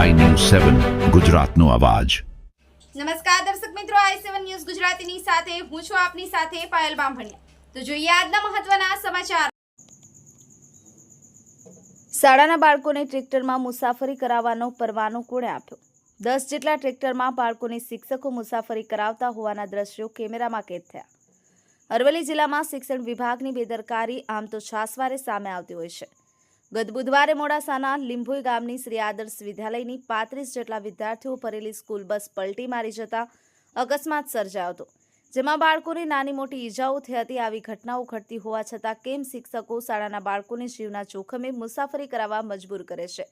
સેવન ગુજરાતનો અવાજ. નમસ્કાર દર્શક મિત્રો આઈ સેવન ન્યૂઝ ગુજરાતીની સાથે હું છું આપની સાથે પાયલ બામભણિયા. તો જોઈએ આજના મહત્વના સમાચાર. શાળાના બાળકોને ટ્રેક્ટરમાં મુસાફરી કરાવવાનો પરવાનો કોણે આપ્યો. દસ જેટલા ટ્રેક્ટરમાં બાળકોને શિક્ષકો મુસાફરી કરાવતા હોવાના દ્રશ્યો કેમેરામાં કેદ થયા. અરવલ્લી જિલ્લામાં શિક્ષણ વિભાગની બેદરકારી આમ તો છાસવારે સામે આવતી હોય છે. ગત બુધવારે મોડાસાના લીંભોઈ ગામની શ્રી આદર્શ વિદ્યાલયની પાંત્રીસ જેટલા વિદ્યાર્થીઓ ભરેલી સ્કૂલ બસ પલટી મારી જતા અકસ્માત સર્જાયો હતો. જેમાં બાળકોને નાની મોટી ઈજાઓ થઈ હતી, આવી ઘટનાઓ ઘટતી હોવા છતાં કેમ શિક્ષકો શાળાના બાળકોને જીવના જોખમે મુસાફરી કરાવવા મજબૂર કરે છે?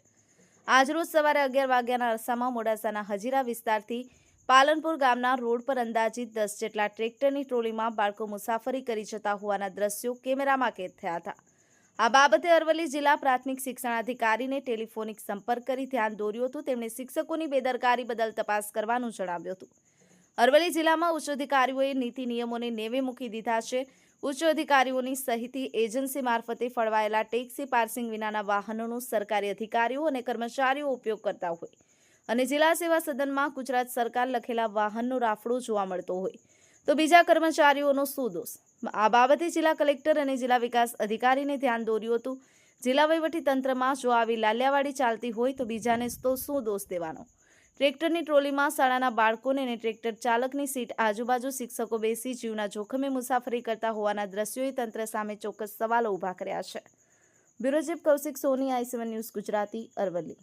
આજરોજ સવારે અગિયાર વાગ્યાના અરસામાં મોડાસાના હજીરા વિસ્તારથી પાલનપુર ગામના રોડ પર અંદાજિત દસ જેટલા ટ્રેક્ટરની ટ્રોલીમાં બાળકો મુસાફરી કરી જતા હોવાના દ્રશ્યો કેમેરામાં કેદ થયા હતા. આ બાબતે અરવલ્લી જિલ્લા પ્રાથમિક શિક્ષણાધિકારીને ટેલિફોનિક સંપર્ક કરી ધ્યાન દોર્યું હતું. તેમણે શિક્ષકોની બેદરકારી બદલ તપાસ કરવાનું જણાવ્યું હતું. અરવલ્લી જિલ્લામાં ઉચ્ચ અધિકારીઓએ નીતિ નિયમોને નેવે મૂકી દીધા છે. ઉચ્ચ અધિકારીઓની સહિતી એજન્સી મારફતે ફળવાયેલા ટેક્સી પાર્સિંગ વિનાના વાહનોનો સરકારી અધિકારીઓ અને કર્મચારીઓ ઉપયોગ કરતા હોય. અને જિલ્લા સેવા સદનમાં ગુજરાત સરકાર લખેલા વાહનનો રાફડો જોવા મળતો હોય. તો બીજા કર્મચારીઓનો શું દોષ આ બાબતે જિલ્લા કલેક્ટર અને જિલ્લા વિકાસ અધિકારીને ધ્યાન દોર્યું હતું. જિલ્લા તંત્રમાં જો આવી લાલિયાવાડી ચાલતી હોય તો બીજાને તો શું દોષ દેવાનો. ટ્રેક્ટરની ટ્રોલીમાં શાળાના બાળકોને અને ટ્રેક્ટર ચાલકની સીટ આજુબાજુ શિક્ષકો બેસી જીવના જોખમે મુસાફરી કરતા હોવાના દ્રશ્યોએ તંત્ર સામે ચોક્કસ સવાલો ઊભા કર્યા છે. Bureau chief Kaushik Soni, I seven news Gujarati Aravalli.